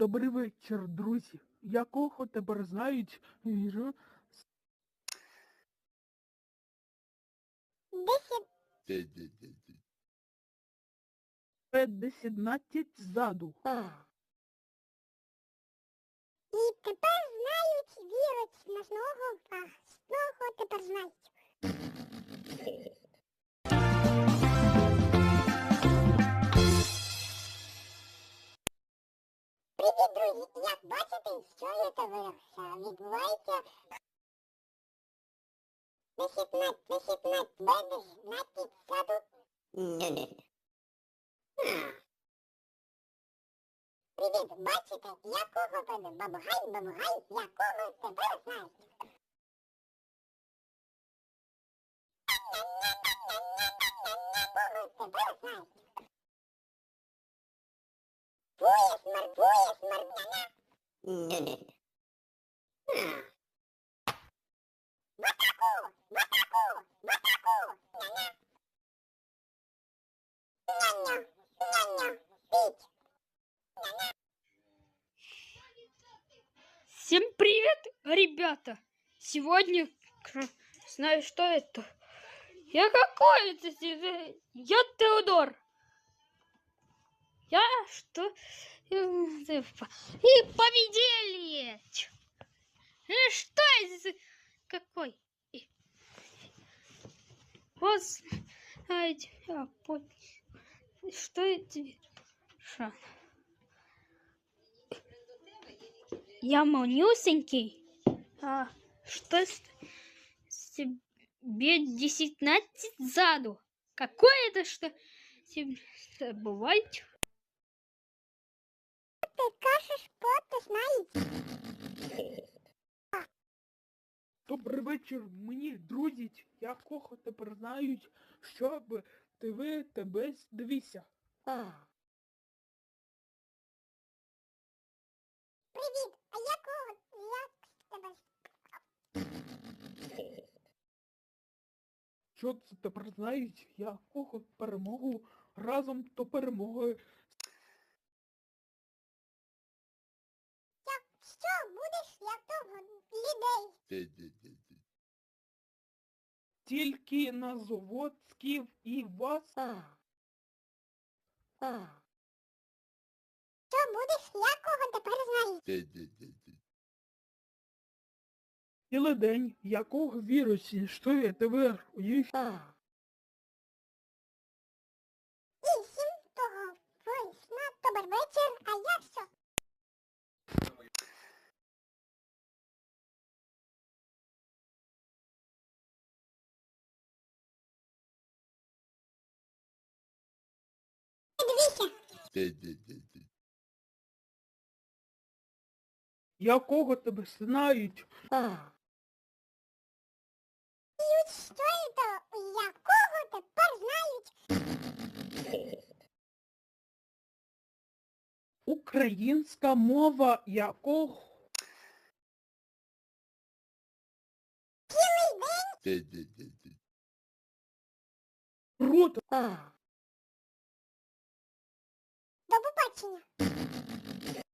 Добрий вечір, друзі. Я кого тепер знають віжу? Десять. Бульдозер был что надо, но вдруг я что-то раз. И вся эта громада упала носом в грязь. Раз, два, три, четыре, пять. Добрий вечір, друзі. Якого тепер знають віжу Десять. Де-де-де-де. П-17 ззаду. І тепер знають, віруть ножного, а сного тепер знають. Привіт, друзі! Як бачите, що це ви- відбувається? Вихідна, вихідна, бебі, наті, саду. Привіт, бачите, якого тебе бабугай, бабугай, якого тебе знають? Якого тебе знають? Твоє ребята! Сегодня, знаю, что это. Я какой это? Я Теодор. Я что? И победили! Э, Что это? Какой? И- Вот. Что это? Я малюсенький. А что с- себе 19 заду? Какое это что? себе Бывает. Ти кажеш, поти знають. Добрий вечір, мені друзі, якого тепер знають, щоб ти тебе дивися. Привіт, а якого, як тебе? Що це тепер знають, якого перемогу разом до перемоги. Як, що будеш, як того людей? Тільки на Заводськів і вас. Що будеш, якого тепер знають? Цілий день, якого вірусі, що я тепер їх. І всім того, вийшла, добрий вечір, а я що? Якого тебе знають. Що це, якого тепер знають? Українська мова якого Цілий день круто. до побачення.